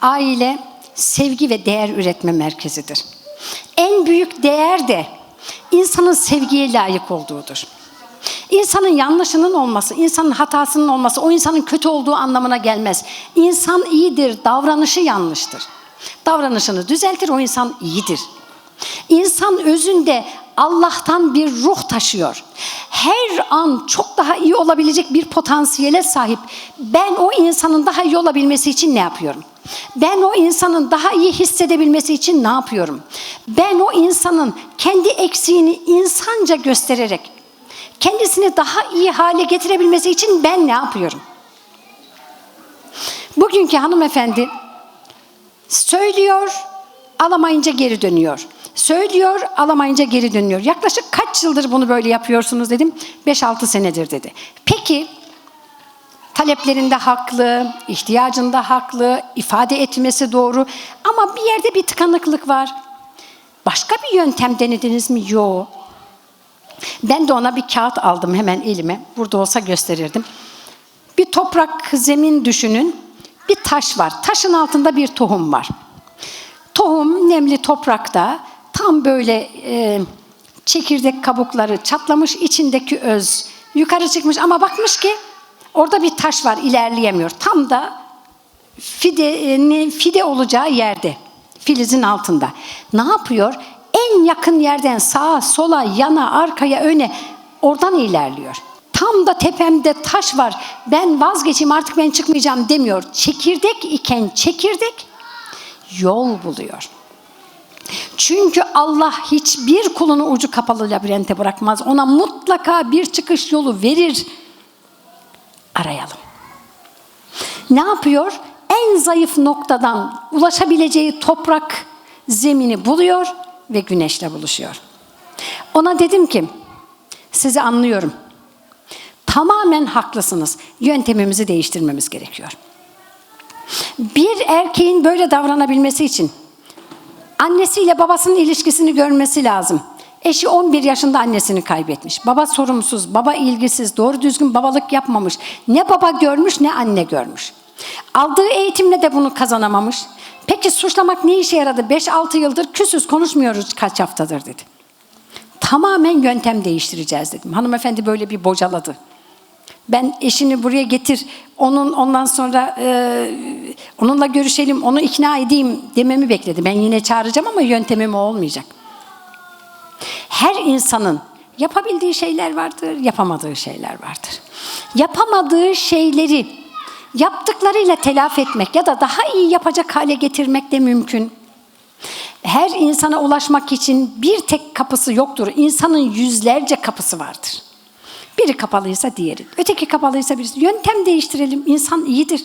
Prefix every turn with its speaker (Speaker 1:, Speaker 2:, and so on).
Speaker 1: Aile sevgi ve değer üretme merkezidir. En büyük değer de insanın sevgiye layık olduğudur. İnsanın yanlışının olması, insanın hatasının olması o insanın kötü olduğu anlamına gelmez. İnsan iyidir, davranışı yanlıştır. Davranışını düzeltir, o insan iyidir. İnsan özünde Allah'tan bir ruh taşıyor. Her an çok daha iyi olabilecek bir potansiyele sahip. Ben o insanın daha iyi olabilmesi için ne yapıyorum? Ben o insanın daha iyi hissedebilmesi için ne yapıyorum? Ben o insanın kendi eksiğini insanca göstererek kendisini daha iyi hale getirebilmesi için ben ne yapıyorum? Bugünkü hanımefendi söylüyor, alamayınca geri dönüyor. Söylüyor, alamayınca geri dönüyor. Yaklaşık kaç yıldır bunu böyle yapıyorsunuz dedim. 5-6 senedir dedi. Peki taleplerinde haklı, ihtiyacında haklı, ifade etmesi doğru ama bir yerde bir tıkanıklık var. Başka bir yöntem denediniz mi? Yok. Ben de ona bir kağıt aldım hemen elime. Burada olsa gösterirdim. Bir toprak zemin düşünün. Bir taş var. Taşın altında bir tohum var. Tohum nemli toprakta tam böyle e, çekirdek kabukları çatlamış, içindeki öz yukarı çıkmış ama bakmış ki orada bir taş var ilerleyemiyor. Tam da fide, fide olacağı yerde, filizin altında. Ne yapıyor? En yakın yerden sağa, sola, yana, arkaya, öne oradan ilerliyor. Tam da tepemde taş var. Ben vazgeçeyim artık ben çıkmayacağım demiyor. Çekirdek iken çekirdek yol buluyor. Çünkü Allah hiçbir kulunu ucu kapalı labirente bırakmaz. Ona mutlaka bir çıkış yolu verir. Arayalım. Ne yapıyor? En zayıf noktadan ulaşabileceği toprak zemini buluyor ve güneşle buluşuyor. Ona dedim ki, sizi anlıyorum. Tamamen haklısınız. Yöntemimizi değiştirmemiz gerekiyor. Bir erkeğin böyle davranabilmesi için annesiyle babasının ilişkisini görmesi lazım. Eşi 11 yaşında annesini kaybetmiş. Baba sorumsuz, baba ilgisiz, doğru düzgün babalık yapmamış. Ne baba görmüş ne anne görmüş. Aldığı eğitimle de bunu kazanamamış. Peki suçlamak ne işe yaradı? 5-6 yıldır küsüz konuşmuyoruz kaç haftadır dedi. Tamamen yöntem değiştireceğiz dedim. Hanımefendi böyle bir bocaladı. Ben eşini buraya getir, onun ondan sonra e, onunla görüşelim, onu ikna edeyim dememi bekledi. Ben yine çağıracağım ama yöntemim o olmayacak. Her insanın yapabildiği şeyler vardır, yapamadığı şeyler vardır. Yapamadığı şeyleri yaptıklarıyla telafi etmek ya da daha iyi yapacak hale getirmek de mümkün. Her insana ulaşmak için bir tek kapısı yoktur. İnsanın yüzlerce kapısı vardır. Biri kapalıysa diğeri, öteki kapalıysa birisi. Yöntem değiştirelim. İnsan iyidir.